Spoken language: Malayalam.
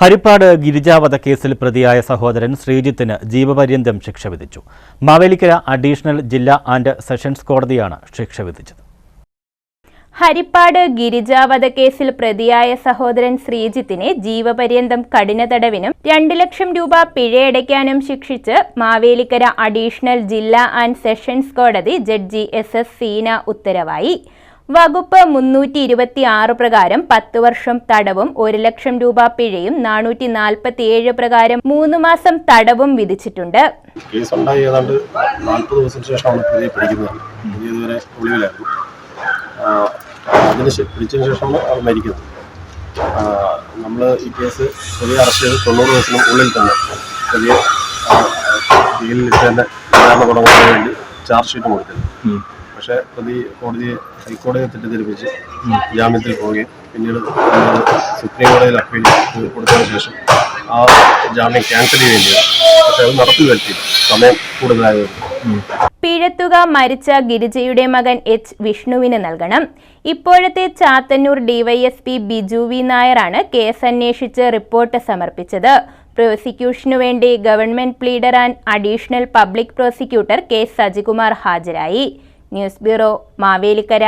ഹരിപ്പാട് ഗിരിജാവധ കേസിൽ പ്രതിയായ സഹോദരൻ ശ്രീജിത്തിന് ജീവപര്യന്തം ശിക്ഷ വിധിച്ചു. മാവേലിക്കര അഡീഷണൽ ജില്ലാ ആൻഡ് സെഷൻസ് കോടതിയാണ് ശിക്ഷ വിധിച്ചത്. ഹരിപ്പാട് ഗിരിജാവധ കേസിൽ പ്രതിയായ സഹോദരൻ ശ്രീജിത്തിനെ ജീവപര്യന്തം കഠിന തടവിനും രണ്ട് ലക്ഷം രൂപ പിഴയടയ്ക്കാനും ശിക്ഷിച്ച് മാവേലിക്കര അഡീഷണൽ ജില്ലാ ആൻഡ് സെഷൻസ് കോടതി ജഡ്ജി എസ് എസ് സീന ഉത്തരവായി. വകുപ്പ് മുന്നൂറ്റി ഇരുപത്തി ആറ് പ്രകാരം പത്ത് വർഷം തടവും ഒരു ലക്ഷം രൂപ പിഴയും നാനൂറ്റി നാൽപ്പത്തി ഏഴ് പ്രകാരം മൂന്ന് മാസം തടവും വിധിച്ചിട്ടുണ്ട്. കേസ് ഉണ്ടായി ഏതാണ്ട് നാൽപ്പത് ദിവസത്തിന് ശേഷമാണ് പ്രതിയെ പിടിക്കുന്നത്. പ്രതി ഇതുവരെ ഒളിവിലായിരുന്നു അതിന് പിടിച്ചതിന് ശേഷമാണ് അവർ മരിക്കുന്നത്. നമ്മൾ ഈ കേസ് പ്രതിയെ അറസ്റ്റ് ചെയ്ത് തൊണ്ണൂറ് ദിവസത്തിന് ഉള്ളിൽ തന്നെ പ്രതിയെ ജയിലിൽ തന്നെ വിചാരണ തുടങ്ങാൻ വേണ്ടി ചാർജ് ഷീറ്റ് കൊടുത്തിരുന്നു. പക്ഷേ പ്രതി കോടതിയെ ഹൈക്കോടതിയെ തെറ്റിദ്ധരിപ്പിച്ച് ജാമ്യത്തിൽ പോവുകയും പിന്നീട് സുപ്രീം കോടതിയിൽ അപ്പീൽ കൊടുത്തതിന് ശേഷം ആ ജാമ്യം ക്യാൻസൽ ചെയ്തു. പക്ഷേ അത് നടപ്പിൽ വരുത്തി സമയം കൂടുതലായത് പിഴത്തുക മരിച്ച ഗിരിജയുടെ മകൻ എച്ച് വിഷ്ണുവിന് നൽകണം. ഇപ്പോഴത്തെ ചാത്തന്നൂർ ഡിവൈഎസ്പി ബിജു വി നായരാണ് കേസ് അന്വേഷിച്ച് റിപ്പോർട്ട് സമർപ്പിച്ചത്. പ്രോസിക്യൂഷനു വേണ്ടി government pleader and additional public prosecutor K Sajikumar ഹാജരായി. News bureau Mavelikkara